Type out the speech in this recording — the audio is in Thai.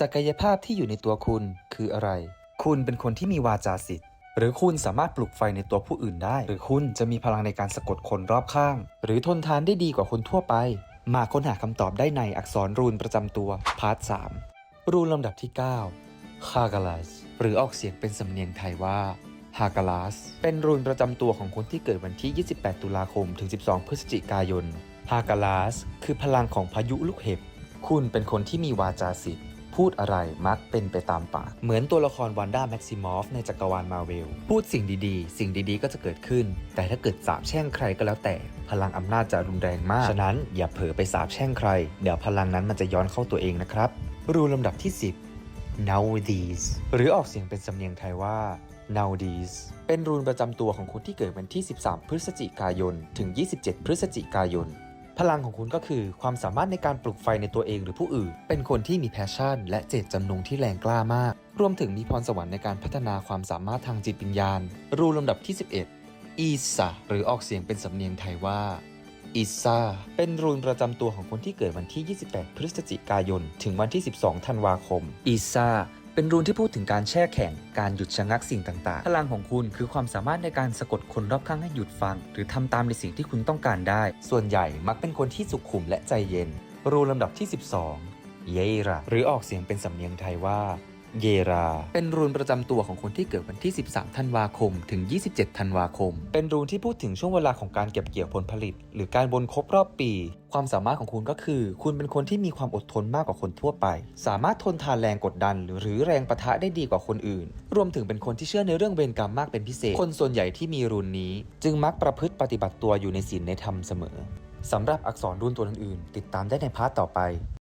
ศักยภาพที่อยู่ในตัวคุณคืออะไร คุณเป็นคนที่มีวาจาสิทธิ์หรือคุณสามารถปลุกไฟในตัวผู้อื่นได้ หรือคุณจะมีพลังในการสะกดคนรอบข้าง หรือทนทานได้ดีกว่าคนทั่วไป มาค้นหาคำตอบได้ในอักษรรูนประจำตัวพาร์ท3รูนลำดับที่9ฮากาล a สหรือออกเสียงเป็นสำเนียงไทยว่าฮากาล a สเป็นรูนประจำตัวของคนที่เกิดวันที่ 28 ตุลาคม ถึง 12 พฤศจิกายนฮากาล a สคือพลังของพายุลูกเห็บ คุณเป็นคนที่มีวาจาสิทธิ์ พูดอะไรมักเป็นไปตามปาก เหมือนตัวละครวันด้าแม็กซิมอฟในจักรวาลมาเวล พูดสิ่งดีๆ สิ่งดีๆ ก็จะเกิดขึ้น แต่ถ้าเกิดสาบแช่งใครก็แล้วแต่ พลังอำนาจจะรุนแรงมาก ฉะนั้นอย่าเผลอไปสาบแช่งใคร เดี๋ยวพลังนั้นมันจะย้อนเข้าตัวเองนะครับ รูลำดับที่ 10 nowadays หรือออกเสียงเป็นสำเนียงไทยว่า nowadays เป็นรูนประจำตัวของคนที่เกิดวันที่ 13 พฤศจิกายน ถึง 27 พฤศจิกายน พลังของคุณก็คือความสามารถในการปลุกไฟในตัวเองหรือผู้อื่น เป็นคนที่มีแพชชั่น และเจตจำนงที่แรงกล้ามาก รวมถึงมีพรสวรรค์ในการพัฒนาความสามารถทางจิตวิญญาณ รูลำดับที่ 11 อีซาหรือออกเสียงเป็นสำเนียงไทยว่าอิซาเป็นรูนประจำตัวของคนที่เกิดวันที่ 28 พฤศจิกายน ถึงวันที่ 12 ธันวาคม อิซา เป็นรูนที่พูดถึงการแช่แข็ง การหยุดชะงักสิ่งต่าง ๆ พลังของคุณคือความสามารถในการสะกดคนรอบข้างให้หยุดฟัง หรือทำตามในสิ่งที่คุณต้องการได้ ส่วนใหญ่มักเป็นคนที่สุขุมและใจเย็น รูนลำดับที่ 12 เยราหรือออกเสียงเป็นสำเนียงไทยว่า เยรา เป็นรูนประจำตัวของคนที่เกิดวันที่ 13 ธันวาคม ถึง 27 ธันวาคม เป็นรูนที่พูดถึงช่วงเวลาของการเก็บเกี่ยวผลผลิต หรือการวนครบรอบปี ความสามารถของคุณก็คือ คุณเป็นคนที่มีความอดทนมากกว่าคนทั่วไป สามารถทนทานแรงกดดัน หรือแรงประทะได้ดีกว่าคนอื่น รวมถึงเป็นคนที่เชื่อในเรื่องเวรกรรมมากเป็นพิเศษ คนส่วนใหญ่ที่มีรูนนี้ จึงมักประพฤติปฏิบัติตัวอยู่ในศีลในธรรมเสมอสำหรับอักษรรูนตัวอื่นๆ ติดตามได้ในพาร์ทต่อไป